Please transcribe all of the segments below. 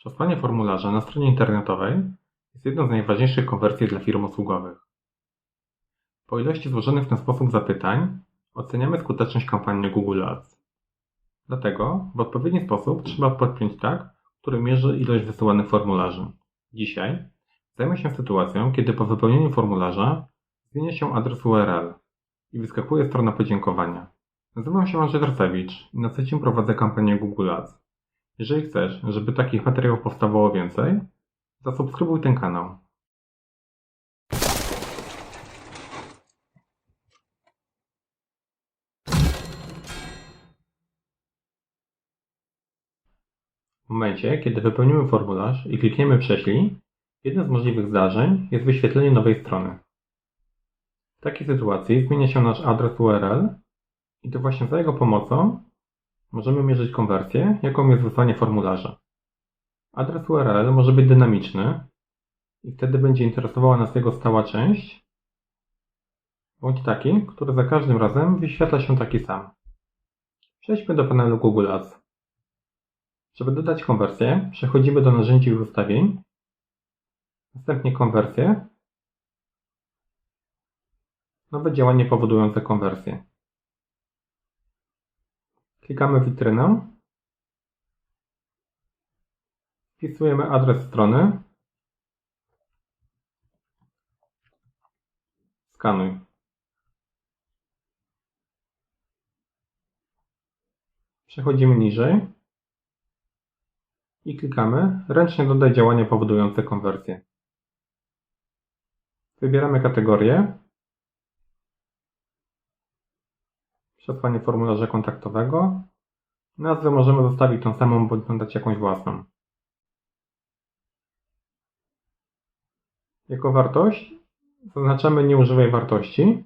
Przesłanie formularza na stronie internetowej jest jedną z najważniejszych konwersji dla firm usługowych. Po ilości złożonych w ten sposób zapytań oceniamy skuteczność kampanii Google Ads. Dlatego w odpowiedni sposób trzeba podpiąć tak, który mierzy ilość wysyłanych formularzy. Dzisiaj zajmę się sytuacją, kiedy po wypełnieniu formularza zmienia się adres URL i wyskakuje strona podziękowania. Nazywam się Andrzej Drosewicz i na co dzień prowadzę kampanię Google Ads. Jeżeli chcesz, żeby takich materiałów powstawało więcej, zasubskrybuj ten kanał. W momencie, kiedy wypełnimy formularz i klikniemy Prześlij, jednym z możliwych zdarzeń jest wyświetlenie nowej strony. W takiej sytuacji zmienia się nasz adres URL i to właśnie za jego pomocą możemy mierzyć konwersję, jaką jest wysłanie formularza. Adres URL może być dynamiczny i wtedy będzie interesowała nas jego stała część, bądź taki, który za każdym razem wyświetla się taki sam. Przejdźmy do panelu Google Ads. Żeby dodać konwersję, przechodzimy do narzędzi i ustawień, następnie konwersję, nowe działanie powodujące konwersję. Klikamy w witrynę. Wpisujemy adres strony. Skanuj. Przechodzimy niżej i klikamy Ręcznie dodaj działania powodujące konwersję. Wybieramy kategorię Przesłanie formularza kontaktowego. Nazwę możemy zostawić tą samą, bądź dodać jakąś własną. Jako wartość zaznaczamy nie używaj wartości.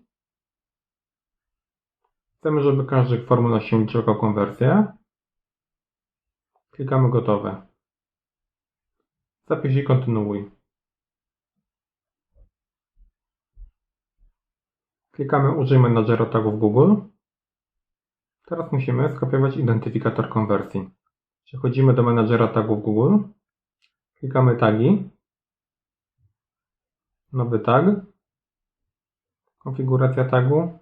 Chcemy, żeby każdy formularz się liczył jako konwersję. Klikamy gotowe. Zapisz i kontynuuj. Klikamy użyj menadżera tagów Google. Teraz musimy skopiować identyfikator konwersji. Przechodzimy do menadżera tagów Google. Klikamy tagi. Nowy tag. Konfiguracja tagu.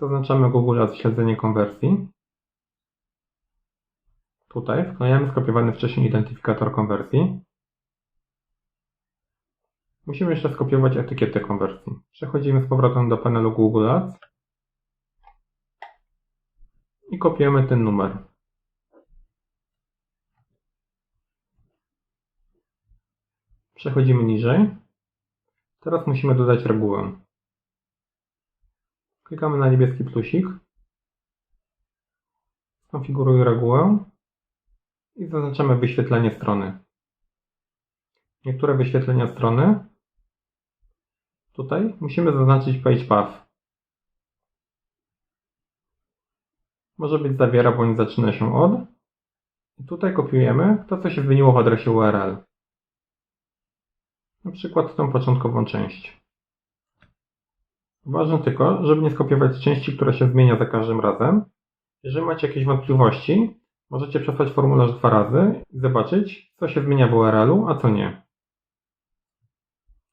Zaznaczamy Google Ads śledzenie konwersji. Tutaj wklejamy skopiowany wcześniej identyfikator konwersji. Musimy jeszcze skopiować etykietę konwersji. Przechodzimy z powrotem do panelu Google Ads i kopiujemy ten numer. Przechodzimy niżej. Teraz musimy dodać regułę. Klikamy na niebieski plusik. Konfiguruj regułę i zaznaczamy wyświetlenie strony. Niektóre wyświetlenia strony tutaj musimy zaznaczyć page path. Może być zawiera bądź zaczyna się od. I tutaj kopiujemy to, co się zmieniło w adresie URL. Na przykład tą początkową część. Ważne tylko, żeby nie skopiować części, która się zmienia za każdym razem. Jeżeli macie jakieś wątpliwości, możecie przesłać formularz dwa razy i zobaczyć, co się zmienia w URL-u, a co nie.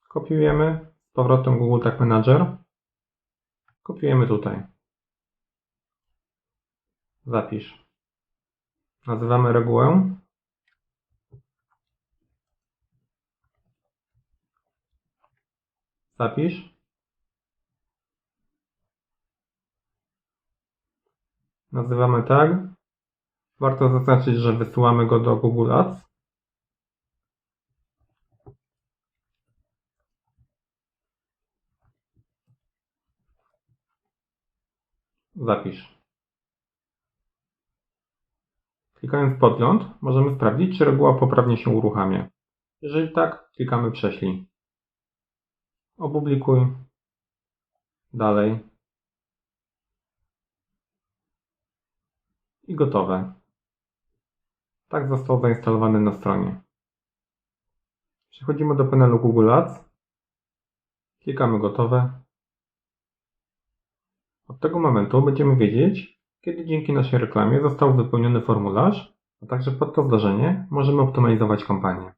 Kopiujemy z powrotem Google Tag Manager. Kopiujemy tutaj. Zapisz. Nazywamy regułę. Zapisz. Nazywamy tag. Warto zaznaczyć, że wysyłamy go do Google Ads. Zapisz. Klikając podgląd możemy sprawdzić, czy reguła poprawnie się uruchamia. Jeżeli tak, klikamy prześlij. Opublikuj. Dalej. I gotowe. Tak został zainstalowany na stronie. Przechodzimy do panelu Google Ads. Klikamy gotowe. Od tego momentu będziemy wiedzieć, kiedy dzięki naszej reklamie został wypełniony formularz a także pod to zdarzenie możemy optymalizować kampanię.